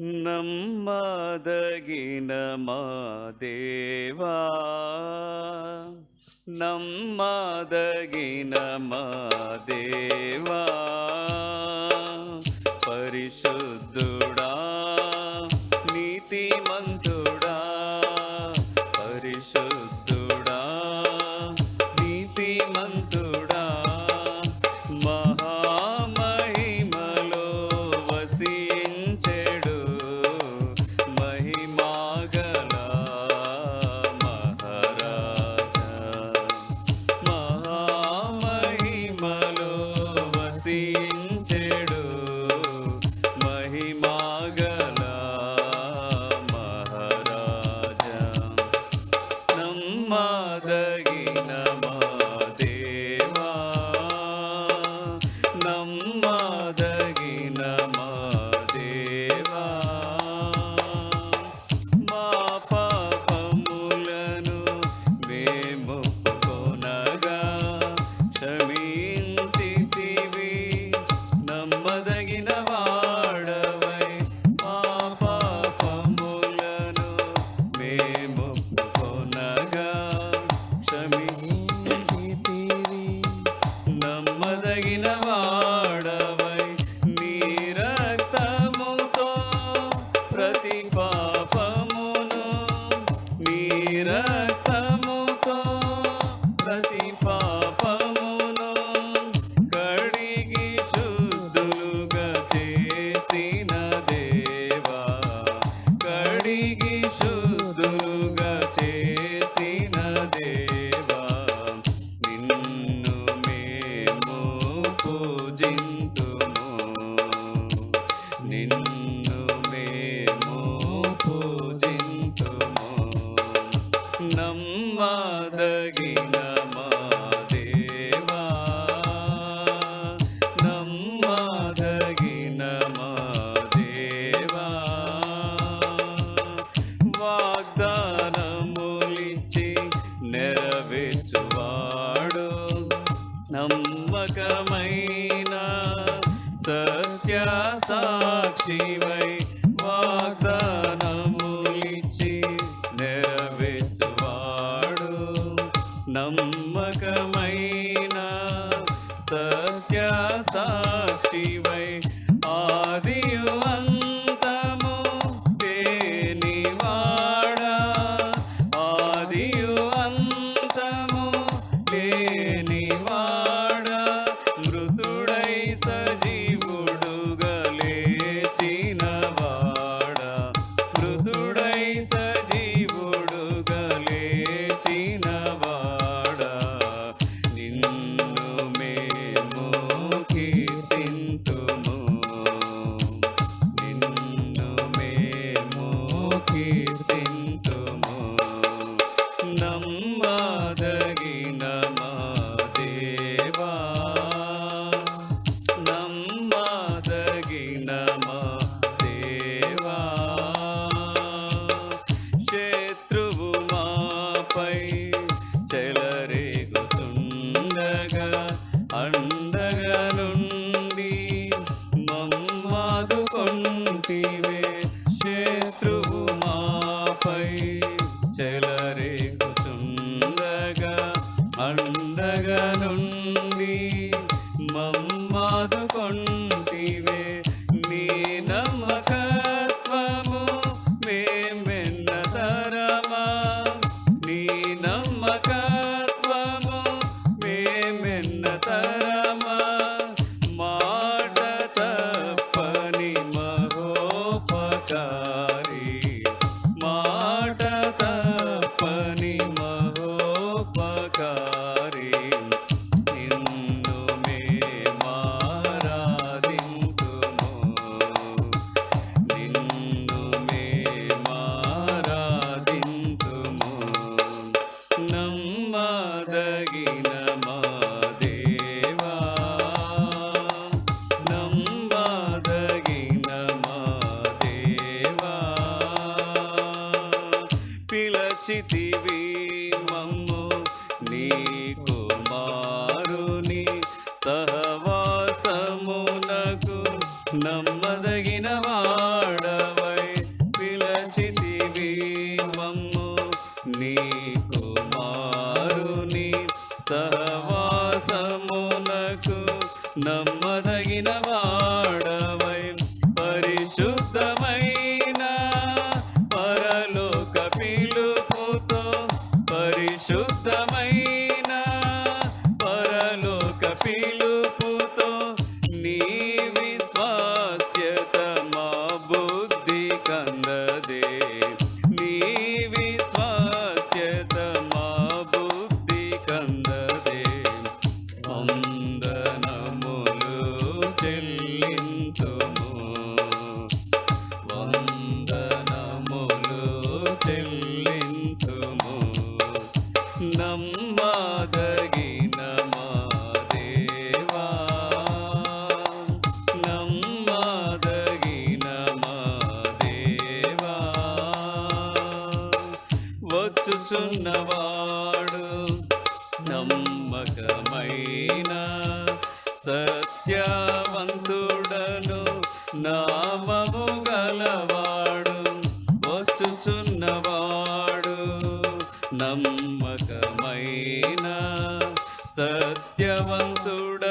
ನಮ್ಮದಗಿನ ಮಾದೇವಾ. ನಮ್ಮದಗಿನ ಮಾದೇವಾ. ಪರಿಶುದ್ಧುಡಾ ನೀತಿ ಮಂತ್ರ You Jesus. ಮಗ దగిన మా దేవా. నంబాదగిన మా దేవా. పిలచితివి మమ్ము నీకు 사 నందుడ